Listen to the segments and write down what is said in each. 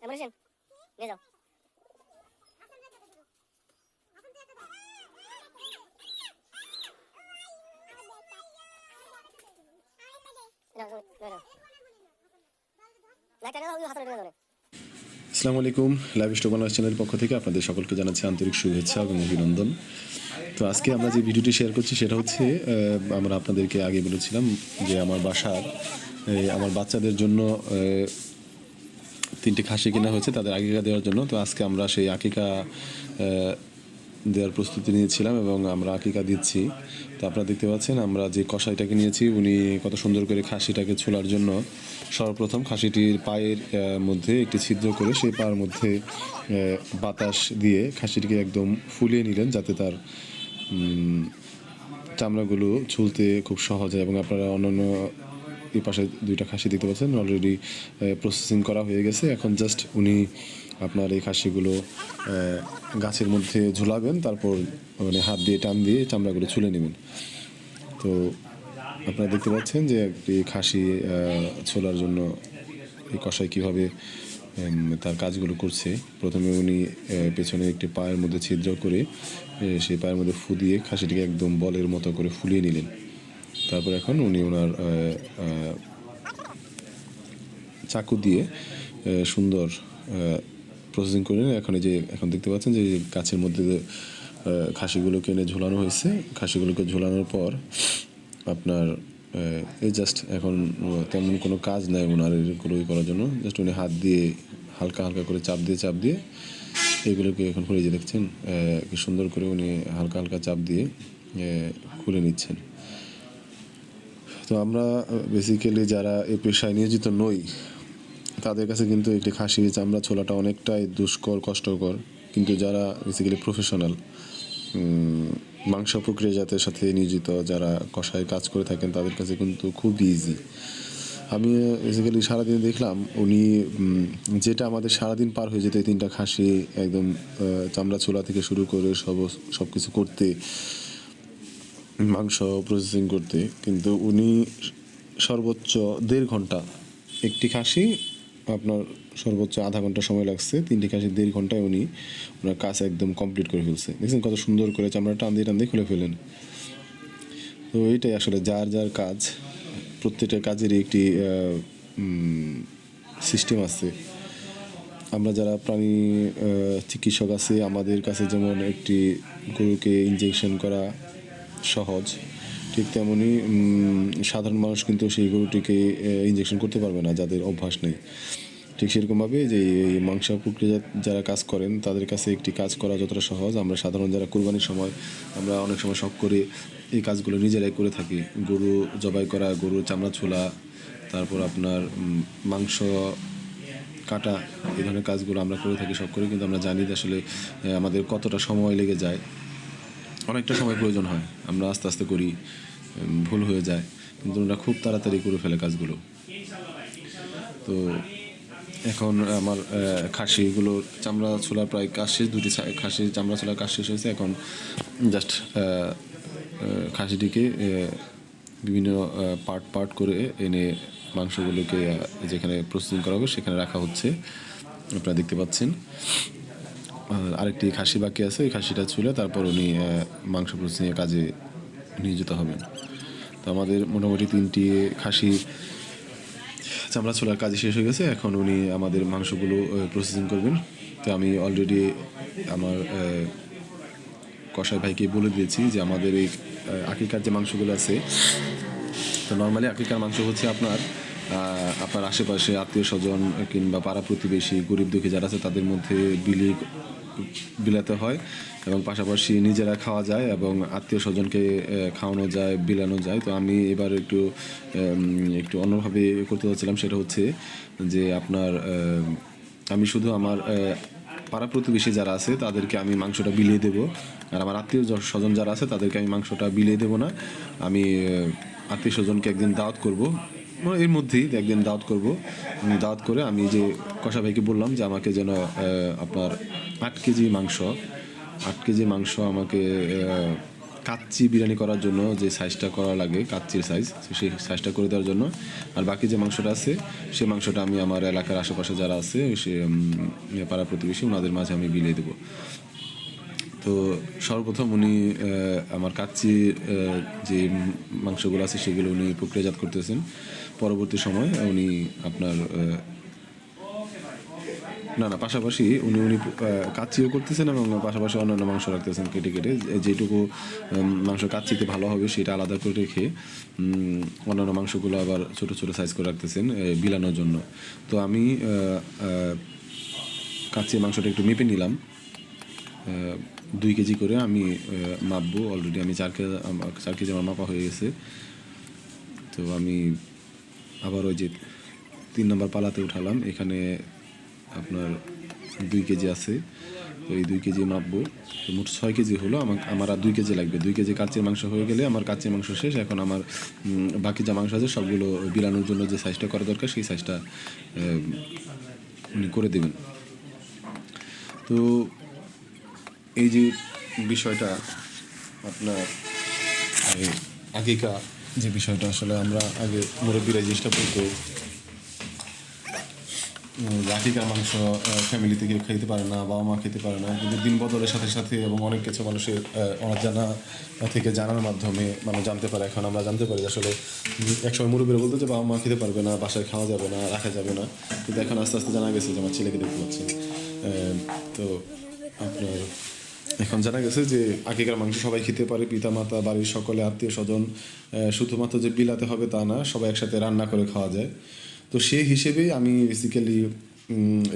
Ammunition নিয়ে যাও। আসসালামু আলাইকুম, লাইভ স্টক বাংলাদেশ চ্যানেলের পক্ষ থেকে আপনাদের সকলকে জানাচ্ছি আন্তরিক শুভেচ্ছা এবং অভিনন্দন। তো আজকে আমরা যে ভিডিওটি শেয়ার করছি, সেটা হচ্ছে আমরা আপনাদেরকে আগে বলেছিলাম যে আমার বাসার আমার বাচ্চাদের জন্য তিনটে খাসি কেনা হয়েছে তাদের আকিকা দেওয়ার জন্য। তো আজকে আমরা সেই আকিকা দেওয়ার প্রস্তুতি নিয়েছিলাম এবং আমরা আকিকা দিচ্ছি। তো আপনারা দেখতে পাচ্ছেন, আমরা যে কষাইটাকে নিয়েছি, উনি কত সুন্দর করে খাসিটাকে ছোলার জন্য সর্বপ্রথম খাসিটির পায়ের মধ্যে একটি ছিদ্র করে সেই পায়ের মধ্যে বাতাস দিয়ে খাসিটিকে একদম ফুলিয়ে নিলেন যাতে তার চামড়াগুলো ছুলতে খুব সহজ হয় এবং আপনারা অন্যান্য এই পাশে দুইটা খাসি দেখতে পাচ্ছেন অলরেডি প্রসেসিং করা হয়ে গেছে। এখন জাস্ট উনি আপনার এই খাসিগুলো গাছের মধ্যে ঝুলাবেন, তারপর মানে হাত দিয়ে টান দিয়ে চামড়াগুলো ছুলে নেবেন। তো আপনারা দেখতে পাচ্ছেন যে একটি খাসি ছোলার জন্য এই কষাই কীভাবে তার কাজগুলো করছে। প্রথমে উনি পেছনে একটি পায়ের মধ্যে ছিদ্র করে সেই পায়ের মধ্যে ফু দিয়ে খাসিটিকে একদম বলের মতো করে ফুলিয়ে নিলেন। তারপর এখন উনি ওনার চাকু দিয়ে সুন্দর প্রসেসিং করে। এখন এই যে, এখন দেখতে পাচ্ছেন যে গাছের মধ্যে খাসিগুলোকে এনে ঝোলানো হয়েছে খাসিগুলোকে ঝোলানোর পর আপনার এই জাস্ট এখন তেমন কোনো কাজ নাই ওনার এগুলো করার জন্য জাস্ট উনি হাত দিয়ে হালকা হালকা করে চাপ দিয়ে চাপ দিয়ে এগুলোকে এখন খুলে যে দেখছেন কি সুন্দর করে উনি হালকা হালকা চাপ দিয়ে খুলে নিচ্ছেন তো আমরা বেসিক্যালি যারা এই পেশায় নিয়োজিত নই, তাদের কাছে কিন্তু একটি খাসি চামড়া ছোলাটা অনেকটাই দুষ্কর, কষ্টকর। কিন্তু যারা বেসিক্যালি প্রফেশনাল মাংস প্রক্রিয়াজাতের সাথে নিয়োজিত, যারা কষায় কাজ করে থাকেন, তাদের কাছে কিন্তু খুব ইজি আমি বেসিক্যালি সারাদিন দেখলাম, উনি যেটা আমাদের সারাদিন পার হয়ে যেত এই তিনটা খাসি, একদম চামড়া ছোলা থেকে শুরু করে সব সব কিছু করতে মাংস প্রসেসিং করতে, কিন্তু উনি সর্বোচ্চ দেড় ঘণ্টা একটি খাসি, আপনার সর্বোচ্চ আধা ঘণ্টা সময় লাগছে, তিনটি খাসি দেড় ঘন্টায় উনি ওনার কাজ একদম কমপ্লিট করে ফেলছে। দেখছেন কত সুন্দর করে চামড়া টান দিয়ে টান দিয়ে খুলে ফেলেন। তো এইটাই আসলে যার যার কাজ, প্রত্যেকটা কাজেরই একটি সিস্টেম আছে। আমরা যারা প্রাণী চিকিৎসক আছে, আমাদের কাছে যেমন একটি গরুকে ইনজেকশন করা সহজ। ঠিক তেমনি সাধারণ মানুষ কিন্তু সেই গরুটিকে ইঞ্জেকশন করতে পারবে না, যাদের অভ্যাস নেই। ঠিক সেরকমভাবে যে এই মাংস প্রক্রিয়া যারা কাজ করেন, তাদের কাছে একটি কাজ করা যতটা সহজ। আমরা সাধারণ যারা কোরবানির সময়, আমরা অনেক সময় শখ করে এই কাজগুলো নিজেরাই করে থাকি। গরু জবাই করা, গরু চামড়া ছোলা, তারপর আপনার মাংস কাটা, এই ধরনের কাজগুলো আমরা করে থাকি সব করে। কিন্তু আমরা জানি যে আসলে আমাদের কতটা সময় লেগে যায়। অনেকটা সময় প্রয়োজন হয়। আমরা আস্তে আস্তে করি ভুল হয়ে যায়, কিন্তু ওরা খুব তাড়াতাড়ি করে ফেলে কাজগুলো। তো এখন আমার খাসিগুলো চামড়া ছোলা প্রায় কাজ শেষ, দুটি খাসির চামড়া ছোলার কাজ শেষ হয়েছে। এখন জাস্ট খাসিটিকে বিভিন্ন পার্ট পার্ট করে এনে মাংসগুলোকে যেখানে প্রস্তুত করা হবে সেখানে রাখা হচ্ছে। আপনারা দেখতে পাচ্ছেন। আরেকটি খাসি বাকি আছে, ওই খাসিটা ছুলে তারপর উনি মাংস প্রসেসিংয়ের কাজে নিয়োজিত হবেন। তো আমাদের মোটামুটি তিনটি খাসি চামড়া ছোলার কাজ শেষ হয়ে গেছে, এখন উনি আমাদের মাংসগুলো প্রসেসিং করবেন। তো আমি অলরেডি আমার কসাই ভাইকে বলে দিয়েছি যে আমাদের এই আকিকার যে মাংসগুলো আছে, তো নর্মালি আকিকার মাংস হচ্ছে আপনার আপনার আশেপাশে আত্মীয় স্বজন কিংবা পাড়া প্রতিবেশী, গরিব দুঃখী যারা আছে, তাদের মধ্যে বিলি বিলাতে হয় এবং পাশাপাশি নিজেরা খাওয়া যায় এবং আত্মীয় স্বজনকে খাওয়ানো যায়, বিলানো যায়। তো আমি এবার একটু একটু অন্যভাবে করতে চাচ্ছিলাম সেটা হচ্ছে যে আপনার আমি শুধু আমার পাড়া প্রতিবেশী যারা আছে তাদেরকে আমি মাংসটা বিলিয়ে দেবো। আর আমার আত্মীয় স্বজন যারা আছে তাদেরকে আমি মাংসটা বিলিয়ে দেবো না। আমি আত্মীয় স্বজনকে একদিন দাওয়াত করব। এর মধ্যেই একদিন দাওয়াত করব। দাওয়াত করে আমি যে কষা ভাইকে বললাম যে আমাকে যেন আপনার আট কেজি মাংস, আট কেজি মাংস আমাকে কাচ্চি বিরিয়ানি করার জন্য যে সাইজটা করা লাগে, কাচ্চির সাইজ সেই সাইজটা করে দেওয়ার জন্য। আর বাকি যে মাংসটা আছে, সেই মাংসটা আমি আমার এলাকার আশেপাশে যারা আছে, সে পাড়া প্রতিবেশী, ওনাদের মাঝে আমি বিলিয়ে দেবো। তো সর্বপ্রথম উনি আমার কাচ্চি যে মাংসগুলো আছে, সেগুলো উনি প্রক্রিয়াজাত করতেছেন। পরবর্তী সময় উনি আপনার না না পাশাপাশি উনি উনি আহ, কাচ্চিও করতেছেন এবং পাশাপাশি অন্যান্য মাংস রাখতেছেন কেটে কেটে। যেটুকু মাংস কাচ্চিতে ভালো হবে সেটা আলাদা করে রেখে অন্যান্য মাংসগুলো আবার ছোট ছোট সাইজ করে রাখতেছেন বিলানোর জন্য। তো আমি আহ, মাংসটা একটু মেপে নিলাম। দুই কেজি করে আমি মাপবো। অলরেডি আমি চার কেজি চার কেজি আমার মাপা হয়ে গেছে। তো আমি আবার ওই যে তিন নম্বর পালাতে উঠালাম। এখানে আপনার দুই কেজি আছে। ওই দুই কেজি মাপবো। মোট ছয় কেজি হলো। আমার আমার আর দুই কেজি লাগবে। দুই কেজি কাচ্চির মাংস হয়ে গেলে আমার কাচ্চির মাংস শেষ। এখন আমার বাকি যা মাংস আছে সবগুলো বিলানোর জন্য যে সাইজটা করা দরকার, সেই সাইজটা উনি করে দেবেন। তো এই যে বিষয়টা আপনার আগেকার যে বিষয়টা আসলে আমরা আগে মুরব্বীরা জিনিসটা বলতো আকিকার মাংস ফ্যামিলি থেকে খেতে পারে না, বাবা মা খেতে পারে না, কিন্তু দিন বদলের সাথে সাথে এবং অনেক কিছু মানুষের অজানা থেকে জানার মাধ্যমে মানে জানতে পারে, এখন আমরা জানতে পারি আসলে একসময় মুরব্বীরা বলতো যে বাবা মা খেতে পারবে না, বাসায় খাওয়া যাবে না, রাখা যাবে না, কিন্তু এখন আস্তে আস্তে জানা গেছে যে আমার ছেলেকে দেখতে পাচ্ছেন তো আপনার এখন জানা গেছে যে আকিকার মাংস সবাই খেতে পারে পিতা মাতা বাড়ির সকলে, আত্মীয় স্বজন শুধুমাত্র যে বিলাতে হবে তা না, সবাই একসাথে রান্না করে খাওয়া যায়। তো সে হিসেবেই আমি বেসিক্যালি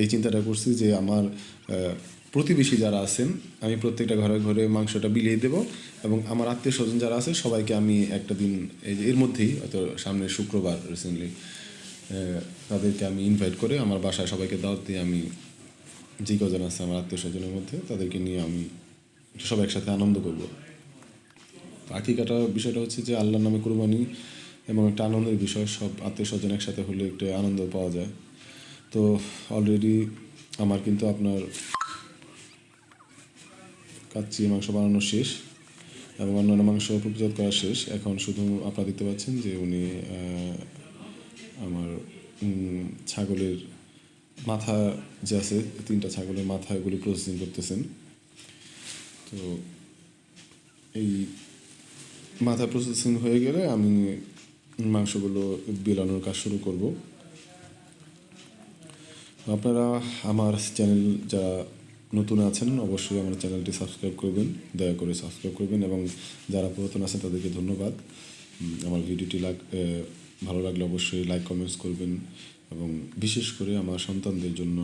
এই চিন্তাটা করছি যে আমার প্রতিবেশী যারা আছেন, আমি প্রত্যেকটা ঘরে ঘরে মাংসটা বিলিয়ে দেব এবং আমার আত্মীয় স্বজন যারা আছে, সবাইকে আমি একটা দিন, এই যে এর মধ্যেই হয়তো সামনের শুক্রবার রিসেন্টলি তাদেরকে আমি ইনভাইট করে আমার বাসায় সবাইকে দাওয়াত দিয়ে আমি যে কজন আছে আমার আত্মীয় স্বজনের মধ্যে তাদেরকে নিয়ে আমি সব একসাথে আনন্দ করব। পাখি কাটা বিষয়টা হচ্ছে যে আল্লাহর নামে কোরবানি এবং একটা আনন্দের বিষয়, সব আত্মীয় স্বজন একসাথে হলে একটু আনন্দ পাওয়া যায়। তো অলরেডি আমার কিন্তু আপনার কাচ্চি মাংস বানানো শেষ এবং অন্যান্য মাংস প্রক্রিয়াজাত করা শেষ। এখন শুধু আপনারা দেখতে পাচ্ছেন যে উনি আমার ছাগলের মাথা যে আছে, তিনটা ছাগলের মাথা এগুলি প্রসেসিং করতেছেন। তো এই মাথা প্রসেসিং হয়ে গেলে আমি মাংসগুলো বেলানোর কাজ শুরু করব। আপনারা আমার চ্যানেল যারা নতুন আছেন, অবশ্যই আমার চ্যানেলটি সাবস্ক্রাইব করবেন, দয়া করে সাবস্ক্রাইব করবেন এবং যারা পুরাতন আছেন, তাদেরকে ধন্যবাদ। আমার ভিডিওটি লাগ ভালো লাগলে অবশ্যই লাইক কমেন্টস করবেন এবং বিশেষ করে আমার সন্তানদের জন্য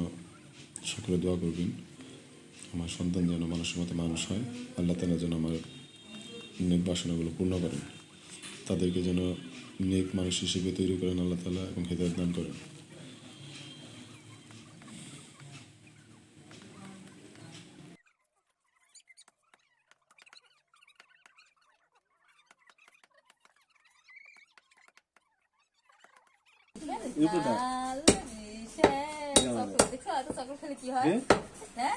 সকলে দোয়া করবেন। আমার সন্তান যেন মানুষের মতো মানুষ হয় আল্লাহ তালা যেন আমার নেক বাসনাগুলো পূর্ণ করেন। তাদেরকে যেন নেক মানুষ হিসেবে তৈরি করেন আল্লাহ তালা এবং হেদায়ত দান করেন। খেলে কি হয়? হ্যাঁ?